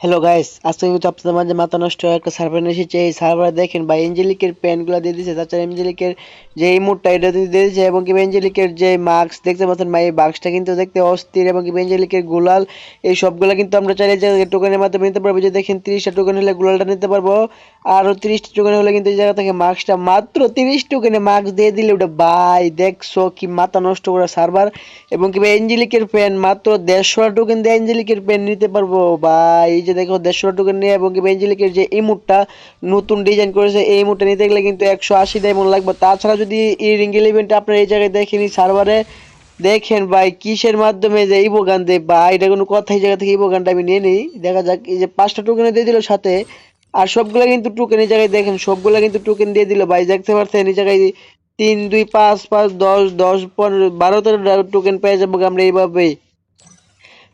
Hello guys আজকে কিন্তু আপনাদের মাঝে মাথা নষ্ট হয়ে একটা সার্ভার এসেছে। এই সার্ভারে দেখেন বা এঞ্জেলিকের প্যান্টগুলো দিয়ে দিয়েছে। তাছাড়া এঞ্জেলিকের যে ইমোটটা এটা দিয়ে দিয়েছে এবং কি এঞ্জেলিকের যে মাস্ক দেখতে পাচ্ছেন বা এই বাক্সটা কিন্তু দেখতে অস্থির এবং কি এঞ্জেলিকের গোলাল, এই সবগুলো কিন্তু আমরা চাইলে যে টোকেনের মাধ্যমে নিতে পারব, যে দেখেন, তিরিশটা টোকেন হলে গোলালটা নিতে পারব। আরও তিরিশটা টোকেন হলে কিন্তু এই জায়গা থেকে মাস্কটা মাত্র তিরিশ টোকেনে মাস্ক দিয়ে দিলে ওটা বাই দেখছ কি মাথা নষ্ট করা সার্ভার এবং কি এঞ্জেলিকের প্যান মাত্র দেড়শো টোকেন দিয়ে এঞ্জেলিকের প্যান নিতে পারব এই যে দেখো দেড়শো টোকেন নিয়ে এবং কি এঞ্জেলিকের যে ইমোটটা নতুন ডিজাইন করেছে, এই ইমোটটা নিতে গেলে কিন্তু একশো আশি ডায়মন্ড লাগবে। তাছাড়া যদি এই রিঙ্গেল আপনার এই জায়গায় দেখেনি সার্ভারে, দেখেন ভাই কিসের মাধ্যমে যে ইবো গান দেয়? বা এটা কোনো কথা, এই জায়গা থেকে ইবো গানটা আমি নিয়ে নিই। দেখা যাক, এই যে পাঁচটা টোকেনে দিয়ে দিল সাথে, আর সবগুলা কিন্তু টোকেন এই জায়গায় দেখেন, সবগুলা কিন্তু টোকেন দিয়ে দিল। ভাই, দেখতে পাচ্ছেন, এই জায়গায় তিন, দুই, পাঁচ পাঁচ, দশ দশ, পনেরো, বারো, তেরো টোকেন পেয়ে যাব আমরা এইভাবেই।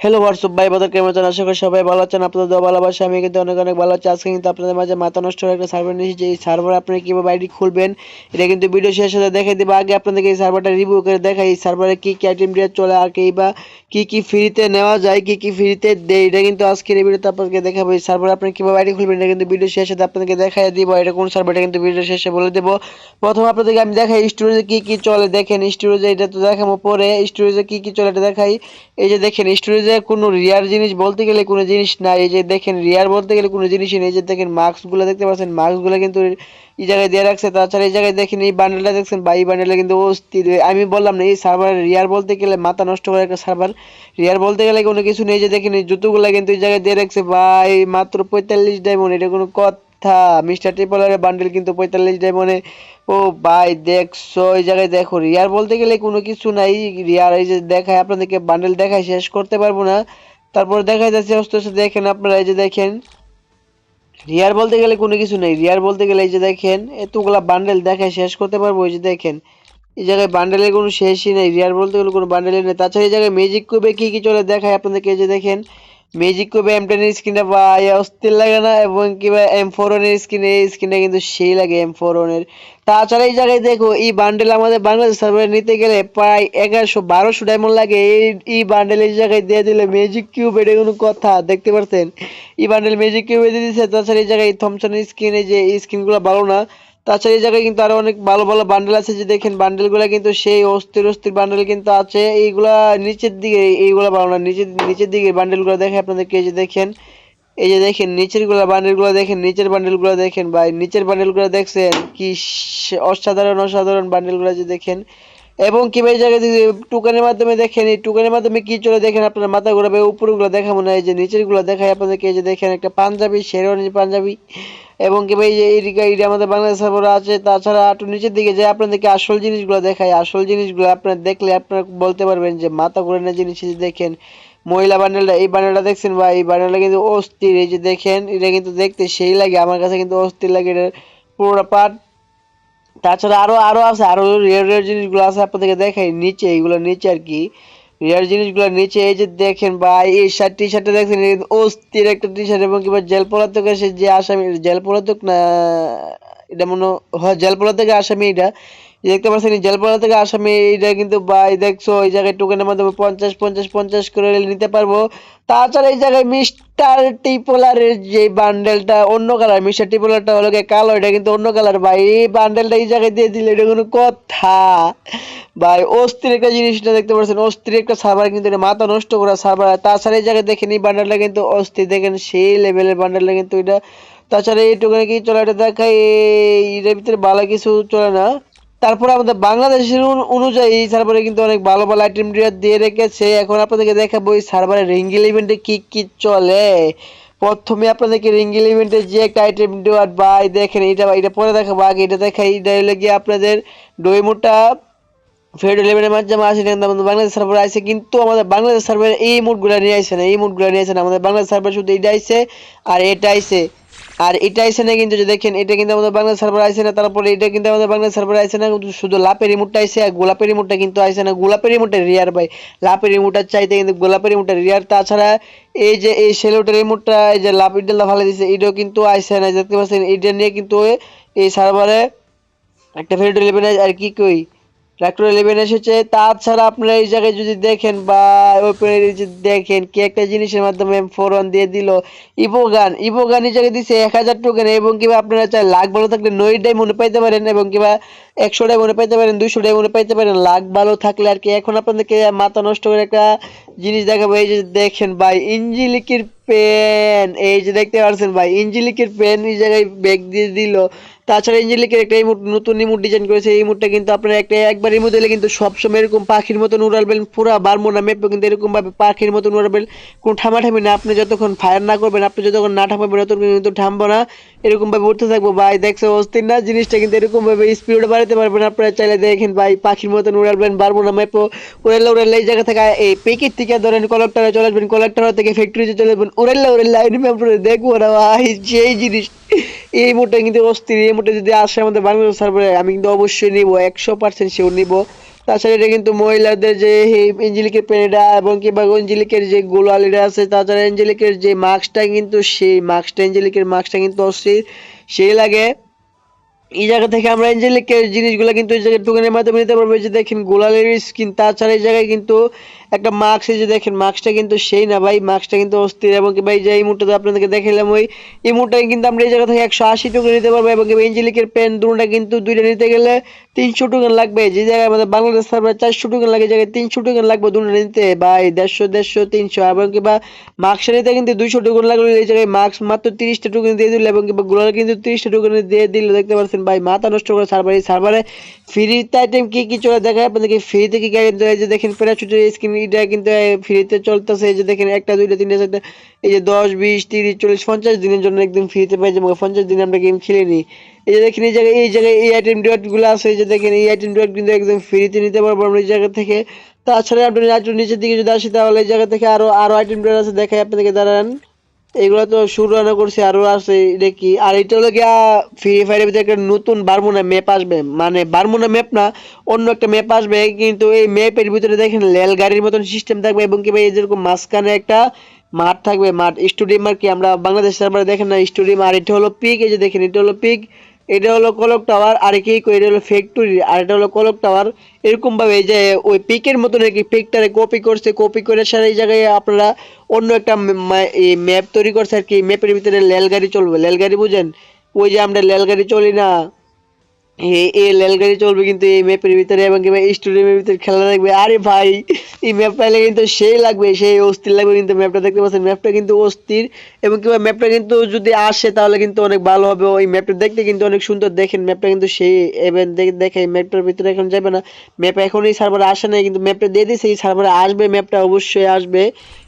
হ্যালো হোয়াটসঅ্যাপ ভাই? বাজার কেমন আছেন? আশা করি সবাই ভালো আছেন। আপনাদের দেওয়া ভালোবাসা, আমি কিন্তু অনেক অনেক ভালো আছি। আজকে কিন্তু আপনাদের মাঝে মাথা নষ্ট হয়ে একটা সার্ভার নিয়েছি যে এই সার্ভার আপনি কীভাবে আইডি খুলবেন, এটা কিন্তু ভিডিও শেষে দেখে দেবো। আগে আপনাদেরকে এই সার্ভারটা রিভিউ করে দেখাই। এই সার্ভারে কী কী আইটেম দিয়ে চলে, আর কি বা কী কী ফ্রিতে নেওয়া যায়, কী কী ফ্রিতে দেয়, এটা কিন্তু আজকের এই ভিডিওতে আপনাদেরকে দেখাবো। এই সার্ভার আপনি কীভাবে আইডি খুলবেন, এটা কিন্তু ভিডিও শেষে আপনাদেরকে দেখাই দিব। এটা কোন সার্ভার এটা কিন্তু ভিডিও শেষে বলে দেবো। প্রথমে আপনাদেরকে আমি দেখাই স্টোরেজে কী কী চলে। দেখেন স্টোরেজে এটা তো দেখাবো পরে। স্টোরেজে কী কী চলে, এটা দেখাই। এই যে দেখেন স্টোরেজে কোনো রিয়ার জিনিস বলতে গেলে কোনো জিনিস নাই এই যে দেখেন রিয়ার বলতে গেলে কোনো জিনিসই নেই। যে দেখেন, মাস্কগুলো দেখতে পাচ্ছেন, মাস্কগুলো কিন্তু এই জায়গায় দিয়ে রাখছে। তাছাড়া এই জায়গায় দেখেন, এই বান্ডেলটা দেখছেন, বা এই বান্ডেলটা কিন্তু অস্থির। আমি বললাম না, এই সার্ভার রিয়ার বলতে গেলে মাথা নষ্ট করে একটা সার্ভার রিয়ার বলতে গেলে কোনো কিছু নেই। যে দেখেন, এই জুতোগুলো কিন্তু এই জায়গায় দিয়ে রাখছে। ভাই, মাত্র পঁয়তাল্লিশ ডায়মন্ড এটা কোনো কথা মিস্টার ট্রিপলারের বান্ডেল কিন্তু পঁয়তাল্লিশ ডায়মন্ডে ও ভাই, দেখছ, এই জায়গায় দেখো রিয়ার বলতে গেলে কোনো কিছু নাই। রিয়ার এই যে দেখায়, আপনাদেরকে বান্ডেল দেখায়, শেষ করতে পারব না। তারপর দেখা যাচ্ছে, আস্তে দেখেন আপনারা, এই যে দেখেন। রিয়ার বলতে গেলে কোনো কিছু নেই। রিয়ার বলতে গেলে এই যে দেখেন, এতগুলা বান্ডেল দেখায়, শেষ করতে পারব, এই যে দেখেন। এই জায়গায় বান্ডেলের কোনো শেষই নেই। রিয়ার বলতে গেলে কোনো বান্ডেলের নেই। তাছাড়া এই জায়গায় ম্যাজিক কুবে কি কি চলে দেখায় আপনাদেরকে, এই যে দেখেন। ম্যাজিক কুবে এম টেনের স্ক্রিনটা বা অস্থির লাগে না, এবং কিবা এম ফোর ওনের স্ক্রিন এই কিন্তু সেই লাগে এম ফোর ওনের তাছাড়া এই জায়গায় দেখো, এই বান্ডেল আমাদের বাংলাদেশ সার্ভারে নিতে গেলে প্রায় এগারোশো বারোশো ডায়মন্ড লাগে। এই এই বান্ডেল এই জায়গায় দিয়ে দিলে ম্যাজিক কিউব এটা কোনো কথা, দেখতে পাচ্ছেন এই বান্ডেল ম্যাজিক কিউবে দিয়ে দিচ্ছে তাছাড়া এই জায়গায় থমসনের স্ক্রিনে যে, এই স্ক্রিনগুলো ভালো না তাছাড়া এই জায়গায় কিন্তু আরও অনেক ভালো ভালো বান্ডেল আছে, যে দেখেন বান্ডেল বান্ডেলগুলো কিন্তু সেই অস্থির অস্থির বান্ডেল কিন্তু আছে। এইগুলা নিচের দিকে, এইগুলা ভালো না, নিচের নিচের দিকে বান্ডেল বান্ডেলগুলো দেখে আপনাদেরকে এই যে দেখেন, এই যে দেখেন নিচেরগুলা বান্ডেলগুলো দেখেন, নিচের বান্ডেলগুলো দেখেন ভাই, নিচের বান্ডেলগুলো দেখছেন, কি অসাধারণ অসাধারণ বান্ডেলগুলো যে দেখেন। এবং কি ভাই জায়গায় যদি টুকানের মাধ্যমে দেখেন, এই টুকানের মাধ্যমে কি চলে দেখেন আপনার মাথা ঘোরাবে উপরগুলো দেখাবো না, এই যে নিচেরগুলো দেখায় আপনাদেরকে, এই যে দেখেন একটা পাঞ্জাবি শেরওয়ানি পাঞ্জাবি, এবং কি ভাই, এই যে এইদিকে এইটা আমাদের বাংলাদেশ সার্ভারে আছে, তাছাড়া একটু নিচের দিকে যে আপনাদেরকে আসল জিনিসগুলো দেখায় আসল জিনিসগুলো আপনারা দেখলে আপনারা বলতে পারবেন যে মাথা ঘুরে না জিনিস দেখেন মহিলা বান্ডেলটা এই বান্ডেলটা দেখছেন ভাই, এই বান্ডেলটা কিন্তু অস্থির, এই যে দেখেন, এটা কিন্তু দেখতে সেই লাগে, আমার কাছে কিন্তু অস্থির লাগে, এটা পুরোটা পার্ট তাছাড়া আরও আরও আছে, আরও রেয়ার রেয়ার জিনিসগুলো আছে আপনাদেরকে দেখাই, নিচে এইগুলো নিচে আর কি। রেয়ার জিনিসগুলো নিচে, এই যে দেখেন ভাই, এই শার্ট টি শার্টটা দেখছেন অস্থির একটা টি শার্ট এবং কিংবা জেল পলাতক এসে যে আসামি জেল পলাতক না, এটা মনে হয় জেল পলাতক আসামি এটা। দেখতে পাচ্ছেন জেলপাড়া থেকে আসামি এটা কিন্তু ভাই দেখছ, এই জায়গায় টোকেনের মাধ্যমে পঞ্চাশ পঞ্চাশ পঞ্চাশ করে নিতে পারব। তাছাড়া এই জায়গায় মিস্টার টিপোলারের যে বান্ডেলটা অন্য কালার মিস্টার টিপোলারটা হলো কালো, এটা কিন্তু অন্য কালার ভাই। এই বান্ডেলটা এই জায়গায় দিয়ে দিলে এটা কোনো কথা। ভাই, অস্থির একটা জিনিসটা দেখতে পাচ্ছেন, অস্থির একটা সার্ভার কিন্তু এটা, মাথা নষ্ট করা সার্ভার তাছাড়া এই জায়গায় দেখেন, এই বান্ডেলটা কিন্তু অস্থির। দেখেন, সেই লেভেলের বান্ডেলটা কিন্তু এটা। তাছাড়া এই টোকেনে কি চলে, এটা দেখায় এটার ভিতরে ভালো কিছু চলে না। তারপরে আমাদের বাংলাদেশের অনুযায়ী সার্ভারে কিন্তু অনেক ভালো ভালো আইটেম দিয়ে রেখেছে। এখন আপনাদেরকে দেখাবো এই সার্ভারে রিঙ্গেল ইভেন্টে কী কী চলে। প্রথমে আপনাদেরকে রিঙ্গেল ইভেন্টে যে একটা আইটেম দেওয়ার বাই দেখেন এটা এটা পরে দেখাবো। আগে এটা দেখাই, এটা হলো গিয়ে আপনাদের ডোয়েমোটা ফেড ইলেভেনের মাধ্যমে আসে। আমাদের বাংলাদেশ সার্ভার আছে কিন্তু আমাদের বাংলাদেশ সার্ভার এই মুডগুলো নিয়ে আসে না, এই মুডগুলো নিয়ে আসে না। আমাদের বাংলাদেশ সার্ভার শুধু এটা আইছে আর এটা আইছে আর এটা আইসে না কিন্তু দেখেন, এটা কিন্তু আমাদের বাংলাদেশ সার্ভার আইসে না, তারপরে এটা কিন্তু আমাদের বাংলাদেশ সার্ভার আইছে না, কিন্তু শুধু লাপের রিমোটটা আইছে আর গোলাপের রিমোটটা কিন্তু আইছে না। গোলাপের রিমোটটা রিয়ার ভাই। লাপের রিমোটটা চাইতে কিন্তু গোলাপের রিমোটটা রিয়ার তাছাড়া এই যে, এই সেলোটার রিমোটটা এই যে লাভ ইডেলটা ভালো দিছে, এটাও কিন্তু আইছে না। দেখতে পাচ্ছেন, এটা নিয়ে কিন্তু এই সার্ভারে একটা ফেড ইলেভেন আর কি কই ট্রাক্টর ইলেভেন এসেছে। তাছাড়া আপনারা এই জায়গায় যদি দেখেন বা ওপেনের যদি দেখেন, কি একটা জিনিসের মাধ্যমে ফোরন দিয়ে দিল। ইভোগান ইভোগান এই জায়গায় দিচ্ছে এক হাজার টোকেন এবং কিবা আপনারা চাই লাখ ভালো থাকলে ডাই মনে পাইতে পারেন এবং কিবা একশো ডায়মন্ড পাইতে পারেন, দুইশো ডায়মন্ড পাইতে পারেন। লাখ ভালো থাকলে আর কি এখন আপনাদেরকে মাথা নষ্ট করে একটা জিনিস দেখাবো। এই যে দেখেন ভাই ইঞ্জিলিকের পেন। এই যে দেখতে পাচ্ছেন ভাই ইঞ্জিলিকের পেন এই জায়গায় ব্যাগ দিয়ে দিল। তাছাড়া ইঞ্জিলিকের একটা ইমোট নতুন ইমোট ডিজাইন করেছে। এই ইমোটটা কিন্তু আপনার একটা একবার ইমোট দিলে কিন্তু সবসময় এরকম পাখির মতন উড়ালবেন। পুরা বারমোনা মেপে কিন্তু এরকম ভাবে পাখির মতন উড়াবেন কোনো ঠামাঠামি না। আপনি যতক্ষণ ফায়ার না করবেন, আপনি যতক্ষণ না ঠামাবেন ততক্ষণ কিন্তু থামবো না। এরকম ভাবে উঠতে থাকব। ভাই, দেখছ অস্থির না? জিনিসটা কিন্তু এরকম ভাবে স্পিড বাড়াতে পারবেন আপনারা চাইলে দেখেন ভাই, পাখির মতন উড়ালবেন বারমোনা মেপো উড়ালে উড়ালে এই জায়গা থেকে এই পেকের থেকে ধরেন কলেক্টারে চলে আসবেন কলেক্টার থেকে ফ্যাক্টরিতে চলে আসবেন উড়ালে উড়ালে আইনি আপনারা দেখব না ভাই সেই জিনিস। এই মোটে কিন্তু অস্থির, এই মোটে যদি আসে আমাদের বাংলাদেশ সার্ভারে আমি কিন্তু অবশ্যই নিব, একশো পার্সেন্ট শিওর নিব। তাছাড়া এটা কিন্তু মহিলাদের যে এঞ্জেলিকের পেনেটা এবং কিংবা এঞ্জেলিকের যে গোলালিটা আছে, তাছাড়া এঞ্জেলিকের যে মাস্কটা কিন্তু সেই মাস্কটা, এঞ্জেলিকের মাস্কটা কিন্তু অস্থির, সেই লাগে। এই জায়গা থেকে আমরা এঞ্জেলিকের জিনিসগুলো কিন্তু এই জায়গায় টোকেনের মাধ্যমে নিতে পারব। এই যে দেখেন গোলালের স্কিন তাছাড়া এই জায়গায় কিন্তু একটা মাস্ক এই যে দেখেন মাস্কটা কিন্তু সেই না ভাই। মাস্কটা কিন্তু অস্থির এবং কি ভাই, যে এই মুহূর্তে আপনাদেরকে দেখালাম ওই, এই মুহূর্তে কিন্তু আমরা এই জায়গা থেকে একশো আশি টোকেন নিতে পারব এবং এঞ্জেলিকের পেন দুটো কিন্তু দুইটা নিতে গেলে তিনশো টোকেন লাগবে। যে জায়গায় আমাদের বাংলাদেশ সার্ভার চারশো টোকেন লাগে, জায়গায় তিনশো টোকেন লাগবে দুটো নিতে ভাই, দেড়শো দেড়শো, তিনশো এবং কিংবা মাস্ক নিতে কিন্তু দুইশো টোকেন লাগল, এই জায়গায় মাস্ক মাত্র তিরিশটা টোকেন দিয়ে দিল এবং কিংবা গোলাল কিন্তু তিরিশটা টোকেন দিয়ে দিল, দেখতে পাচ্ছেন ভাই, মাথা নষ্ট করে সার্ভার এই সার্ভারে ফ্রিতে আইটেম কি কি চলে দেখায় আপনাদেরকে? ফ্রিতে কি কিন্তু এই যে দেখেন প্যারাশুটের স্ক্রিন এটা কিন্তু ফ্রিতে চলতেছে, এই যে দেখেন একটা, দুইটা, তিনটা, চারটা, এই যে দশ, বিশ, তিরিশ, চল্লিশ, পঞ্চাশ দিনের জন্য একদম ফ্রিতে পাই যাব। পঞ্চাশ দিনে আমরা গেম খেলে নিই এই যে দেখেন, এই জায়গায় এই জায়গায় এই আইটেমগুলো আছে, এই যে দেখেন, এই আইটেম ডিওয়ার্ট কিন্তু একদম ফ্রিতে নিতে পারব আমরা এই জায়গা থেকে। তাছাড়া আপনি একটু নিচের দিকে যদি আসি, তাহলে এই জায়গা থেকে আরও আরও আইটেম ডিওয়ার্ট আছে দেখাই আপনাদেরকে, দাঁড়ান। এগুলো তো শুরু রান্না করছি, আরও আছে, এটা কি? আর এটা হলো গিয়া ফ্রি ফায়ারের ভিতরে একটা নতুন বারমুনা ম্যাপ আসবে। মানে বারমুনা ম্যাপ না, অন্য একটা ম্যাপ আসবে। কিন্তু এই ম্যাপের ভিতরে দেখেন রেল গাড়ির মতন সিস্টেম থাকবে, এবং কি ভাই যেরকম মাঝখানে একটা মাঠ থাকবে, মাঠ। স্টেডিয়াম আর কি আমরা বাংলাদেশ সার্ভারে দেখেন না স্টেডিয়াম আর এটা হলো পিক এই যে দেখেন, এটা হলো পিক এটা হলো কলক টাওয়ার, আর কি কই, এটা হলো ফ্যাক্টরি আর এটা হলো কলক টাওয়ার। এরকম ভাবে এই যে ওই পিকের মতন আর কি পিকটারে কপি করছে কপি করে সারা এই জায়গায় আপনারা অন্য একটা ম্যাপ তৈরি করছে আর কি ম্যাপের ভিতরে রেলগাড়ি চলবে। রেলগাড়ি বুঝেন? ওই যে আমরা রেলগাড়ি চলি না। এই রেলগাড়ি চলবে কিন্তু এই ম্যাপের ভিতরে এবং স্টেডিয়ামের ভিতরে খেলা দেখবে আরে ভাই, এই ম্যাপ পাইলে কিন্তু সেই লাগবে, সেই অস্থির লাগবে কিন্তু ম্যাপটা দেখতে পাচ্ছেন ম্যাপটা কিন্তু অস্থির এবং কিংবা ম্যাপটা কিন্তু যদি আসে তাহলে কিন্তু অনেক ভালো হবে। ওই ম্যাপটা দেখতে কিন্তু অনেক সুন্দর। দেখেন ম্যাপটা কিন্তু সেই এভেন দেখে ম্যাপটার ভিতরে এখন যাবে না। ম্যাপ এখন এই সার্ভারে আসে নাই, কিন্তু ম্যাপটা দিয়ে দিয়েছে, এই সার্ভারে আসবে ম্যাপটা অবশ্যই আসবে।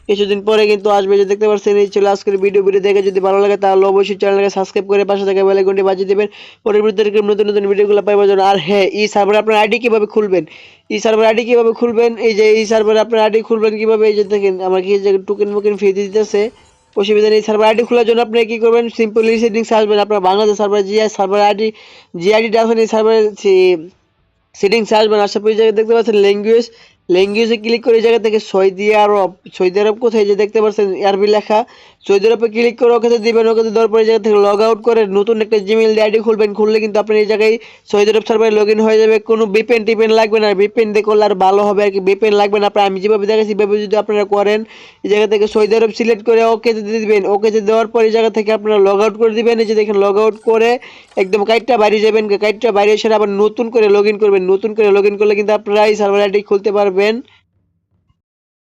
কিছুদিন পরে কিন্তু আসবে, যে দেখতে পাচ্ছেন এই ছিল আজকের ভিডিও ভিডিও দেখে যদি ভালো লাগে তাহলে অবশ্যই চ্যানেলকে সাবস্ক্রাইব করে পাশে থাকা বেল আইকনটি বাজিয়ে দেবেন। পরবর্তী নতুন নতুন ভিডিওগুলো পাইবার জন্য। আর হ্যাঁ এই সার্ভারে আপনার আইডি কীভাবে খুলবেন? এই সার্ভার আইডি কীভাবে খুলবেন? এই যে এই সার্ভারে আপনার আইডি খুলবেন কীভাবে? এই যে দেখেন, আমার কি যে টোকেন মোকেন ফ্রি দিতেছে। অসুবিধা নেই সার্ভার আইডি খোলার জন্য আপনি কি করবেন? সিম্পলি সেটিংস আসবেন। আপনার Bangladesh server G server ID G আইডিটা আছেন এই সার্ভার সেটিংস আসবেন আসার পর দেখতে পাচ্ছেন ল্যাঙ্গুয়েজ ল্যাঙ্গুয়েজে ক্লিক করে এই জায়গা থেকে সৌদি আরব সৌদি আরব কোথায়? যে দেখতে পাচ্ছেন, আরবি লেখা। সৌদি আরবে ক্লিক করে ওকে দিবেন ওকে দেওয়ার পরে জায়গা থেকে লগ আউট করে নতুন একটা জিমেল আইডি খুলবেন। খুললে কিন্তু আপনি এই জায়গায় সৌদি আরব সার্ভারে লগ ইন হয়ে যাবে। কোনো বিপেন টিপেন লাগবে না। বিপেন দিয়ে করলে আর ভালো হবে আর কি। বিপেন লাগবে না। আমি যেভাবে দেখাচ্ছি সেভাবে যদি আপনারা করেন, এই জায়গা থেকে সৌদি আরব সিলেক্ট করে ওকে দিয়ে দিবেন। ওকে দেওয়ার পর এই জায়গা থেকে আপনারা লগ আউট করে দিবেন। এই যে দেখেন লগ আউট করে একদম কাইটটা বাইরে যাবেন। কাইটটা বাইরে এসে আবার নতুন করে লগ ইন করবেন। নতুন করে লগ ইন করলে কিন্তু আপনারা এই সার্ভার আইডি খুলতে পারবেন। রাখবেন